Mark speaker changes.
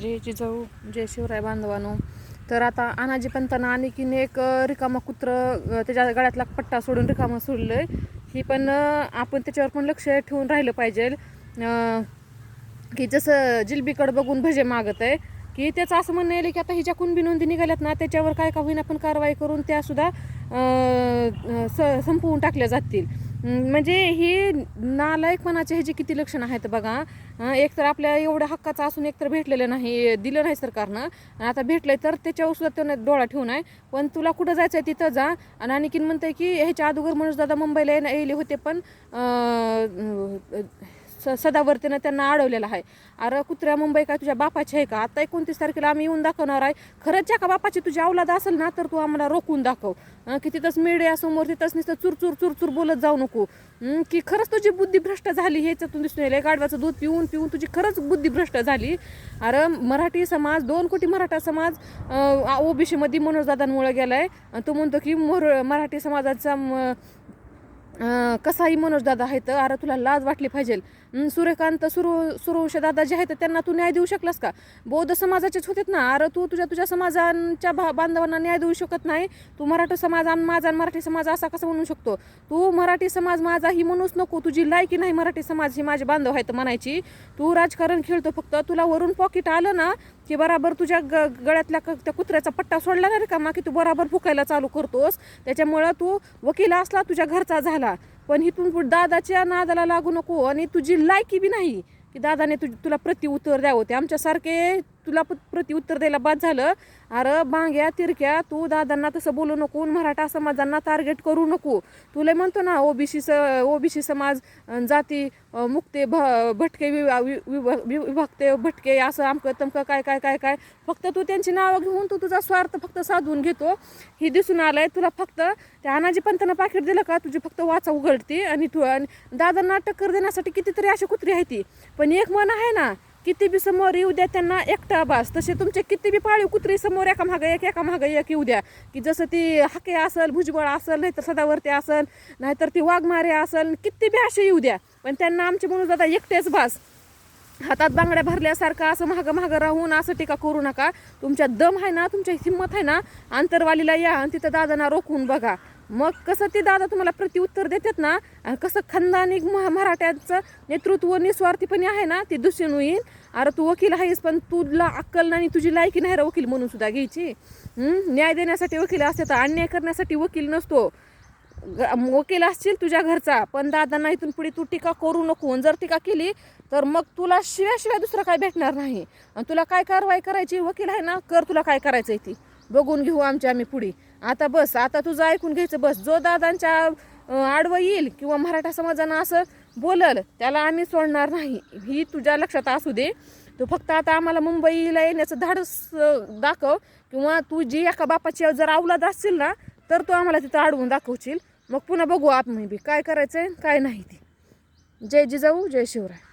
Speaker 1: जे जिजाऊ जय शिवराय बांधवानो. तर आता अनाजी पंतानं आणखीन एक रिकामा कुत्र त्याच्या गळ्यातला पट्टा सोडून रिकामा सोडलं आहे ही पण आपण त्याच्यावर पण लक्ष ठेवून राहिलं पाहिजे. की जसं जिलबीकडं बघून भजे मागत आहे की त्याचं असं म्हणणं येईल की आता हिच्या कुणबी नोंदी निघाल्यात ना त्याच्यावर काय का होईना पण कारवाई करून त्यासुद्धा स संपवून टाकल्या जातील. म्हणजे ही नालायकपणाचे ह्याची किती लक्षणं आहेत बघा एक तर आपल्या एवढ्या हक्काचं असून एक तर भेटलेलं नाही दिलं नाही सरकारनं. आणि आता भेटलंय तर त्याच्यावर सुद्धा त्यानं डोळा ठेवून आहे. पण तुला कुठं जायचं आहे तिथं जा. आणि आणखीन म्हणतंय की ह्याच्या अगोदर म्हणून दादा मुंबईला येणं- येले होते पण स सदावर्तीनं त्यांना अडवलेलं आहे. अरे कुत्र्या मुंबई काय तुझ्या बापाची आहे का? आता एकोणतीस तारखेला आम्ही येऊन दाखवणार आहे. खरंच ज्या का बापाची तुझी अवलाद असेल ना तर तू आम्हाला रोखून दाखव. की तिथंच मीडियासमोर तिथंच नुसतं चुरचूर चुरचूर बोलत जाऊ नको. की खरंच तुझी बुद्धी भ्रष्ट झाली ह्याच्यातून दिसून येईल गाडवाचं दूध पिऊन पिऊन तुझी खरंच बुद्धी भ्रष्ट झाली. अरे मराठी समाज दोन कोटी मराठा समाज ओबीसीमध्ये मनोजदादांमुळे गेलाय. आणि तो म्हणतो की मोर मराठी समाजाचा कसाही मनोज दादा आहेत अरे तुला लाज वाटली पाहिजे सूर्यकांत सुरू सुरवंश दादा जे आहेत त्यांना तू न्याय देऊ शकलास का? बौद्ध समाजाचेच होतेत ना अरे तू तुझ्या तुझ्या समाजांच्या भा बांधवांना न्याय देऊ शकत नाही. तू मराठी समाज आणि माझा आणि मराठी समाज असा कसा म्हणू शकतो? तू मराठी समाज माझा ही म्हणूच नको तुझी लायकी नाही मराठी समाज ही माझे बांधव आहेत म्हणायची. तू राजकारण खेळतो फक्त तुला वरून पॉकेट आलं ना की बराबर तुझ्या ग गळ्यातल्या क- त्या कुत्र्याचा पट्टा सोडला नाही का मग की तू बराबर फुकायला चालू करतोस. त्याच्यामुळं तू वकील असला तुझ्या घरचा झाला. पण इथून पुढे दादाच्या नादाला लागू नको आणि तुझी लायकी बी नाही की दादाने तुझ तुला प्रतिउत्तर द्यावं. ते आमच्यासारखे तुला प- प्रति उत्तर द्यायला बाद झालं. अरे बांग्या तिरक्या तू दादांना तसं बोलू नको मराठा समाजांना टार्गेट करू नको. तुला म्हणतो ना ओबीसी स ओबीसी समाज जाती मुक्ते भ भटके विभा- वि- विभ- विभक्ते भटके असं आमकं तमकं काय काय काय काय. फक्त तू त्यांची नावं घेऊन तू तुझा स्वार्थ फक्त साधून घेतो. हे दिसून आलंय तुला फक्त. त्या अनाजी पंतानं पाकिट दिलं का? तुझी फक्त वाचा उघडते आणि तू आणि दादांना टक्कर देण्यासाठी कितीतरी अशी कुत्री आहे ती. पण एक मन आहे ना किती बी समोर येऊ द्या त्यांना एकटा बास. तसे तुमचे किती बी पाळीव कुत्री समोर एका मागं एक एका मागं एक येऊ द्या. की जसं ती हाके असेल भुजबळ असेल नाहीतर सदावरती असेल नाहीतर ती वाघमारे असेल किती बी असे येऊ द्या. पण त्यांना आमचे म्हणून जाता एकटेच बास. हातात बांगड्या भरल्यासारखं असं महागं महागं राहून असं टीका करू नका. तुमच्या दम आहे ना तुमच्या हिंमत आहे ना आंतरवालीला या आणि तिथं दादांना रोखून बघा. मग कसं ते दादा तुम्हाला प्रत्युत्तर देतात ना कसं खंदानी मराठ्यांचं नेतृत्व निस्वार्थीपणे आहे ना ते दुसून येईल अरे तू वकील आहेस पण तुला अक्कल नाही तुझी लायकी नाही रे वकील म्हणून सुद्धा घ्यायची. न्याय देण्यासाठी वकील असते तर अन्याय करण्यासाठी वकील नसतो. वकील असशील तुझ्या घरचा पण दादांना इथून पुढे तू टीका करू नको. आणि जर टीका केली तर मग तुला शिव्या दुसरं काय भेटणार नाही. आणि तुला काय कारवाई करायची वकील आहे ना? कर तुला काय करायचंय ती. बघून घेऊ आमच्या आम्ही पुढे. आता बस आता तुझं ऐकून घ्यायचं बस. जो दादांच्या आडवं येईल किंवा मराठा समाजानं असं बोलल त्याला आम्ही सोडणार नाही. ही तुझ्या लक्षात असू दे. तू फक्त आता आम्हाला मुंबईला येण्याचं धाडस दाखव. किंवा तू जी एका बापाची जर अवलाद असतील ना तर तू आम्हाला तिथं अडवून दाखवशील. मग पुन्हा बघू आपण बी. काय करायचं आहे काय नाही ते. जय जिजाऊ जय शिवराय.